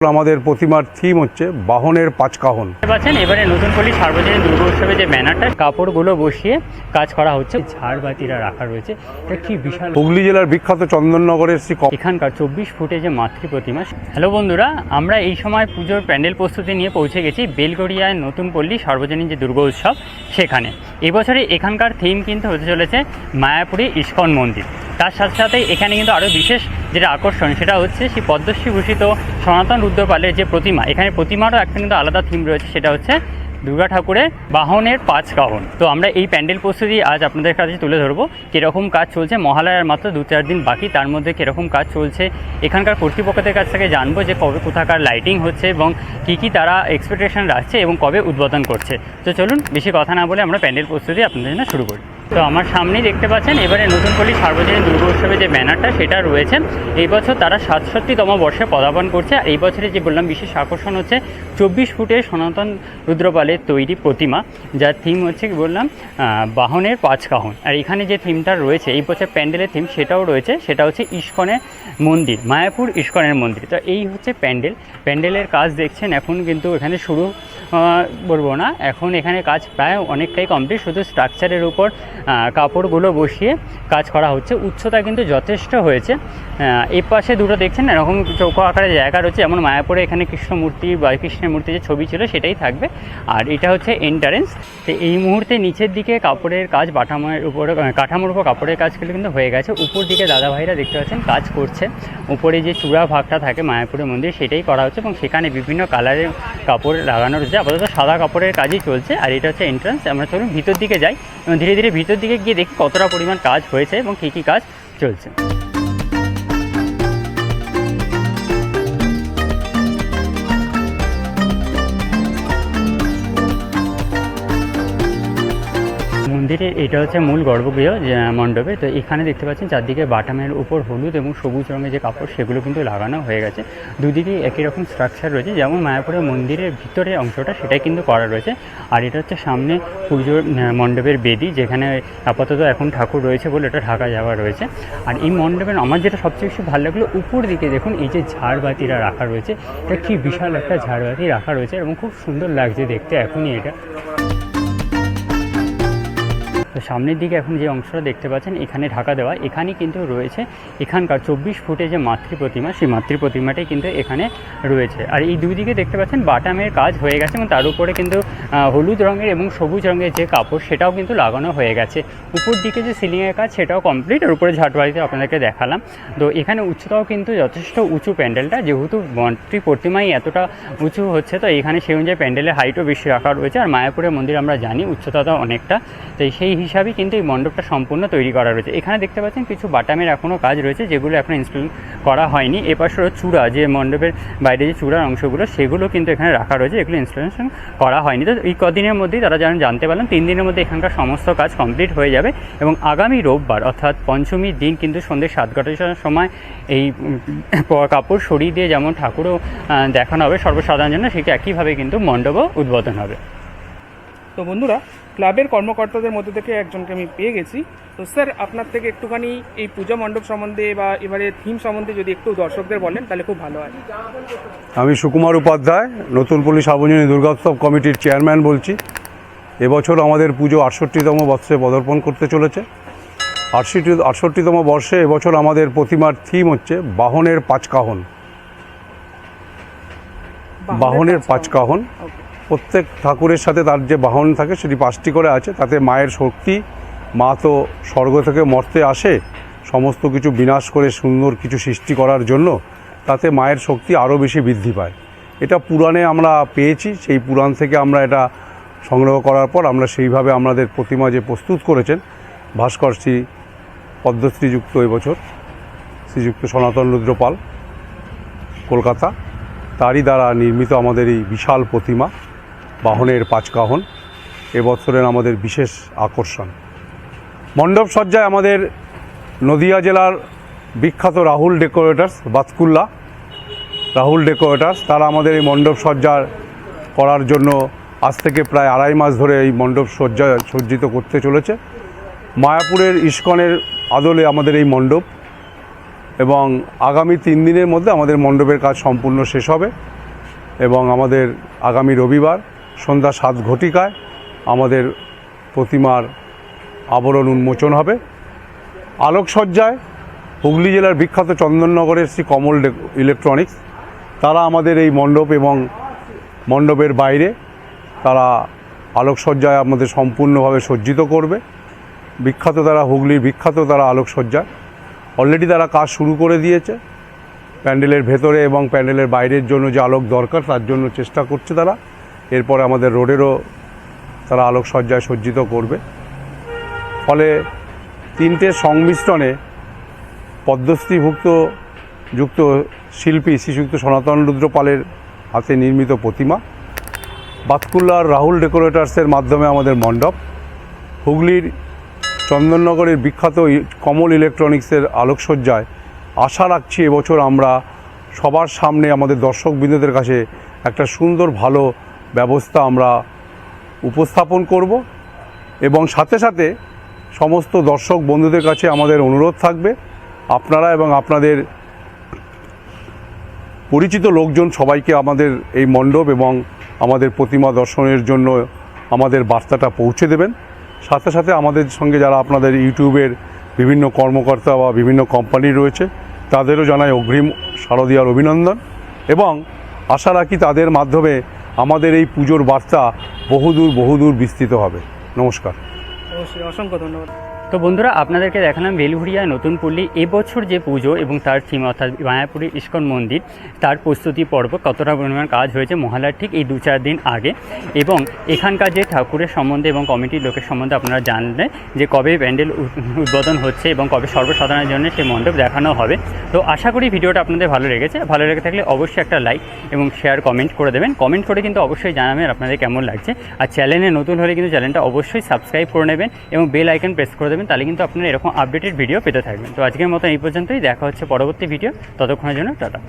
আমাদের প্রতিমার থিম হচ্ছে বাহনের পাঁচকাহন। পাচ্ছেন এবারে নতুন পল্লী সার্বজনীন দুর্গা উৎসবে যে ব্যানারটা কাপড়গুলো বসিয়ে কাজ করা হচ্ছে। ঝাড়বাতিরা রাখা রয়েছে। এটা কি বিশাল হুগলি জেলার বিখ্যাত চন্দননগরের শ্রী এখানকার চব্বিশ ফুটে যে মাতৃ প্রতিমা। হ্যালো বন্ধুরা আমরা এই সময় পুজোর প্যান্ডেল প্রস্তুতি নিয়ে পৌঁছে গেছি বেলগড়িয়ায় নতুন পল্লী সার্বজনীন যে দুর্গা উৎসব সেখানে। এবছরে এখানকার থিম কিন্তু হতে চলেছে মায়াপুরে ইস্কন মন্দির। তার সাথে সাথে এখানে কিন্তু আরও বিশেষ যেটা আকর্ষণ, সেটা হচ্ছে সেই পদ্মশ্রী ভূষিত সনাতন রুদ্রপালের যে প্রতিমা, এখানে প্রতিমারও একটা কিন্তু আলাদা থিম রয়েছে, সেটা হচ্ছে দুর্গা ঠাকুরের বাহনের পাঁচ কাহন তো আমরা এই প্যান্ডেল প্রস্তুতি আজ আপনাদের কাছে তুলে ধরবো কীরকম কাজ চলছে মহালয়ার মাত্র দু চার দিন বাকি, তার মধ্যে কীরকম কাজ চলছে এখানকার কর্তৃপক্ষদের কাছ থেকে জানব যে কবে, কোথাকার লাইটিং হচ্ছে এবং কী কী তারা এক্সপেকটেশন রাখছে এবং কবে উদ্বোধন করছে। তো চলুন, বেশি কথা না বলে আমরা প্যান্ডেল প্রস্তুতি আপনাদের জন্য শুরু করি। তো আমার সামনেই দেখতে পাচ্ছেন, এবারে নতুন পল্লী সার্বজনীন দুর্গা উৎসবে যে ব্যানারটা, সেটা রয়েছে। এই বছর তারা সাতষট্টিতম বর্ষে পদার্পণ করছে। আর এই বছরে যে বললাম, বিশেষ আকর্ষণ হচ্ছে চব্বিশ ফুটের সনাতন রুদ্রপালের তৈরি প্রতিমা, যার থিম হচ্ছে কি বললাম বাহনের পাঁচ কাহন। আর এখানে যে থিমটা রয়েছে, এই বছর প্যান্ডেলের থিম সেটাও রয়েছে। সেটা হচ্ছে ইস্কনের মন্দির, মায়াপুর ইস্কনের মন্দির। তো এই হচ্ছে প্যান্ডেল। প্যান্ডেলের কাজ দেখছেন, এখন কিন্তু এখানে শুরু বলব না, এখন এখানে কাজ প্রায় অনেকটাই কমপ্লিট শুধু স্ট্রাকচারের উপর কাপড়গুলো বসিয়ে কাজ করা হচ্ছে। উচ্চতা কিন্তু যথেষ্ট হয়েছে। এই পাশে দুটো দেখছেন এরকম চৌকো আকারের জায়গা রয়েছে। যেমন মায়াপুরে এখানে কৃষ্ণ মূর্তি বা কৃষ্ণের মূর্তি যে ছবি ছিল সেটাই থাকবে। আর এটা হচ্ছে এন্টারেন্স তো এই মুহূর্তে নিচের দিকে কাপড়ের কাজ বাটামের উপরে কাঠামোর উপর কাপড়ের কাজগুলো কিন্তু হয়ে গেছে। উপর দিকে দাদা ভাইরা দেখতে পাচ্ছেন, কাজ করছে। উপরে যে চূড়া ভাগটা থাকে মায়াপুরের মন্দির, সেটাই করা হচ্ছে এবং সেখানে বিভিন্ন কালারের কাপড় লাগানো রয়েছে। আপাতত সাদা কাপড়ের কাজই চলছে। আর এটা হচ্ছে এন্ট্রান্স আমরা চলুন ভিতর দিকে যাই। এবং ধীরে ধীরে ভিতর দিকে গিয়ে দেখি কতটা পরিমাণ কাজ হয়েছে এবং কী কী কাজ চলছে। মন্দিরের এটা হচ্ছে মূল গর্ভগৃহ মণ্ডপে। তো এখানে দেখতে পাচ্ছেন চারদিকে বাটামের উপর হলুদ এবং সবুজ রঙের যে কাপড়, সেগুলো কিন্তু লাগানো হয়ে গেছে। দুদিকে একই রকম স্ট্রাকচার রয়েছে, যেমন মায়াপুরের মন্দিরের ভিতরের অংশটা সেটাই কিন্তু করা রয়েছে। আর এটা হচ্ছে সামনে পুজোর মণ্ডপের বেদি, যেখানে আপাতত এখন ঠাকুর রয়েছে বলে এটা ঢাকা যাওয়া রয়েছে। আর এই মণ্ডপের, আমার যেটা সবচেয়ে বেশি ভালো লাগল, উপর দিকে দেখুন এই যে ঝাড়বাতিরা রাখা রয়েছে, এটা কি বিশাল একটা ঝাড়বাতি রাখা রয়েছে এবং খুব সুন্দর লাগছে দেখতে এখনই এটা। তো সামনের দিকে এখন যে অংশটা দেখতে পাচ্ছেন, এখানে ঢাকা দেওয়া, এখানেই কিন্তু রয়েছে এখানকার চব্বিশ ফুটে যে মাতৃ প্রতিমা, সেই মাতৃ প্রতিমাটাই কিন্তু এখানে রয়েছে। আর এই দুই দিকে দেখতে পাচ্ছেন, বাটামের কাজ হয়ে গেছে এবং তার উপরে কিন্তু হলুদ রঙের এবং সবুজ রঙের যে কাপড়, সেটাও কিন্তু লাগানো হয়ে গেছে। উপর দিকে যে সিলিংয়ের কাজ, সেটাও কমপ্লিট আর উপরে ঝাটবাড়িতে আপনাদেরকে দেখালাম। তো এখানে উচ্চতাও কিন্তু যথেষ্ট উঁচু প্যান্ডেলটা, যেহেতু মাতৃ প্রতিমাই এতটা উঁচু হচ্ছে, তো এখানে সেই অনুযায়ী প্যান্ডেলের হাইটও বেশি রাখা রয়েছে। আর মায়াপুরের মন্দির আমরা জানি উচ্চতাটা অনেকটা। তো সেই হিসাবেই কিন্তু এই মণ্ডপটা সম্পূর্ণ তৈরি করা রয়েছে। এখানে দেখতে পাচ্ছেন কিছু বাটামের এখনও কাজ রয়েছে, যেগুলো এখন ইনস্টল করা হয়নি। এপাশেরও চূড়া, যে মণ্ডপের বাইরে যে চূড়ার অংশগুলো, সেগুলো কিন্তু এখানে রাখা রয়েছে, এগুলো ইনস্টলেশন করা হয়নি। তো এই কদিনের মধ্যেই তারা যেন জানতে পারলাম তিন দিনের মধ্যে এখানকার সমস্ত কাজ কমপ্লিট হয়ে যাবে এবং আগামী রোববার, অর্থাৎ পঞ্চমীর দিন কিন্তু সন্ধ্যে সাত ঘটার সময় এই কাপড় সরিয়ে দিয়ে যেমন ঠাকুরও দেখানো হবে সর্বসাধারণের জন্য সেটা একইভাবে কিন্তু মণ্ডপও উদ্বোধন হবে। তো বন্ধুরা ক্লাবের কর্মকর্তাদের মধ্যে থেকে একজনকে আমি পেয়ে গেছি। তো স্যার আপনার থেকে একটুখানি এই পূজা মণ্ডপ সম্বন্ধে বা এবারে থিম সম্বন্ধে যদি একটু দর্শকদের বলেন তাহলে খুব ভালো হয়। আমি সুকুমার উপাধ্যায় নতুন পল্লী সার্বজনীন দুর্গোৎসব কমিটির চেয়ারম্যান বলছি। এবছর আমাদের পুজো আটষট্টিতম বর্ষে পদার্পণ করতে চলেছে। আটষট্টি আটষট্টিতম বর্ষে এবছর আমাদের প্রতিমার থিম হচ্ছে বাহনের পাঁচকাহন। বাহনের পাঁচকাহন। প্রত্যেক ঠাকুরের সাথে তার যে বাহন থাকে সেটি পাঁচটি করে আছে। তাতে মায়ের শক্তি, মা তো স্বর্গ থেকে মর্তে আসে, সমস্ত কিছু বিনাশ করে সুন্দর কিছু সৃষ্টি করার জন্য তাতে মায়ের শক্তি আরও বেশি বৃদ্ধি পায়। এটা পুরাণে আমরা পেয়েছি, সেই পুরাণ থেকে আমরা এটা সংগ্রহ করার পর আমরা সেইভাবে আমাদের প্রতিমা যে প্রস্তুত করেছেন, ভাস্কর শ্রী পদ্মশ্রীযুক্ত এবছর শ্রীযুক্ত সনাতন রুদ্রপাল, কলকাতা, তারই দ্বারা নির্মিত আমাদের এই বিশাল প্রতিমা। বাহনের পাঁচকাহন। এবছরের আমাদের বিশেষ আকর্ষণ। মণ্ডপ সজ্জায় আমাদের নদিয়া জেলার বিখ্যাত রাহুল ডেকোরেটার্স, বাতকুল্লা। রাহুল ডেকোরেটার্স, তারা আমাদের এই মণ্ডপ সজ্জা করার জন্য আজ থেকে প্রায় আড়াই মাস ধরে এই মণ্ডপ সজ্জা সজ্জিত করতে চলেছে। মায়াপুরের ইস্কনের আদলে আমাদের এই মণ্ডপ এবং আগামী তিন দিনের মধ্যে আমাদের মণ্ডপের কাজ সম্পূর্ণ শেষ হবে এবং আমাদের আগামী রবিবার সন্ধ্যা সাত ঘটিকায় আমাদের প্রতিমার আবরণ উন্মোচন হবে। আলোকসজ্জায় হুগলি জেলার বিখ্যাত চন্দননগরের শ্রী কমল ইলেকট্রনিক্স তারা আমাদের এই মণ্ডপ এবং মণ্ডপের বাইরে তারা আলোকসজ্জায় আমাদের সম্পূর্ণভাবে সজ্জিত করবে। বিখ্যাত তারা হুগলির বিখ্যাত তারা আলোকসজ্জায় অলরেডি তারা কাজ শুরু করে দিয়েছে। প্যান্ডেলের ভেতরে এবং প্যান্ডেলের বাইরের জন্য যে আলোক দরকার, তার জন্য চেষ্টা করছে তারা। এরপরে আমাদের রোডেরও তারা আলোকসজ্জায় সজ্জিত করবে। ফলে তিনটে সংমিশ্রণে পদ্মশ্রীভুক্ত যুক্ত শিল্পী শ্রীযুক্ত সনাতন রুদ্রপালের হাতে নির্মিত প্রতিমা। বাতকুল্লার রাহুল ডেকোরেটার্সের মাধ্যমে আমাদের মণ্ডপ। হুগলির চন্দননগরের বিখ্যাত কমল ইলেকট্রনিক্সের আলোকসজ্জায় আশা রাখছি এবছর আমরা সবার সামনে আমাদের দর্শকবৃন্দদের কাছে একটা সুন্দর, ভালো ব্যবস্থা আমরা উপস্থাপন করব এবং সাথে সাথে সমস্ত দর্শক বন্ধুদের কাছে আমাদের অনুরোধ থাকবে। আপনারা এবং আপনাদের পরিচিত লোকজন সবাইকে আমাদের এই মণ্ডপ এবং আমাদের প্রতিমা দর্শনের জন্য আমাদের বার্তাটা পৌঁছে দেবেন। সাথে সাথে আমাদের সঙ্গে যারা আপনাদের ইউটিউবের বিভিন্ন কর্মকর্তা বা বিভিন্ন কোম্পানি রয়েছে, তাদেরও জানাই অগ্রিম শারদীয়ার অভিনন্দন। এবং আশা রাখি তাদের মাধ্যমে আমাদের এই পুজোর বার্তা বহুদূর বহুদূর বিস্তৃত হবে। নমস্কার। অবশ্যই অসংখ্য ধন্যবাদ। তো বন্ধুরা, আপনাদেরকে দেখালাম বেলঘুরিয়ায় নতুন পল্লী। এবছর যে পুজো এবং তার থিম, অর্থাৎ মায়াপুরী ইস্কন মন্দির, তার প্রস্তুতি পর্ব কতটা পরিমাণ কাজ হয়েছে মহালয়ার ঠিক এই দু চার দিন আগে। এবং এখানকার যে ঠাকুরের সম্বন্ধে এবং কমিটির লোকের সম্বন্ধে আপনারা জানলেন যে কবে প্যান্ডেল উদ্বোধন হচ্ছে এবং কবে সর্বসাধারণের জন্য সেই মণ্ডপ দেখানো হবে। তো আশা করি ভিডিওটা আপনাদের ভালো লেগেছে। ভালো লেগে থাকলে অবশ্যই একটা লাইক এবং শেয়ার, কমেন্ট করে দেবেন। কমেন্ট করে কিন্তু অবশ্যই জানাবেন আপনাদের কেমন লাগছে। আর চ্যানেলে নতুন হলে কিন্তু চ্যানেলটা অবশ্যই সাবস্ক্রাইব করে নেবেন এবং বেল আইকন প্রেস করে দেবেন। তাহলে কিন্তু আপনারা এরকম আপডেটেড ভিডিও পেতে থাকবেন। তো আজকের মতো এই পর্যন্তই। দেখা হচ্ছে পরবর্তী ভিডিও ততক্ষণের জন্য টাটা।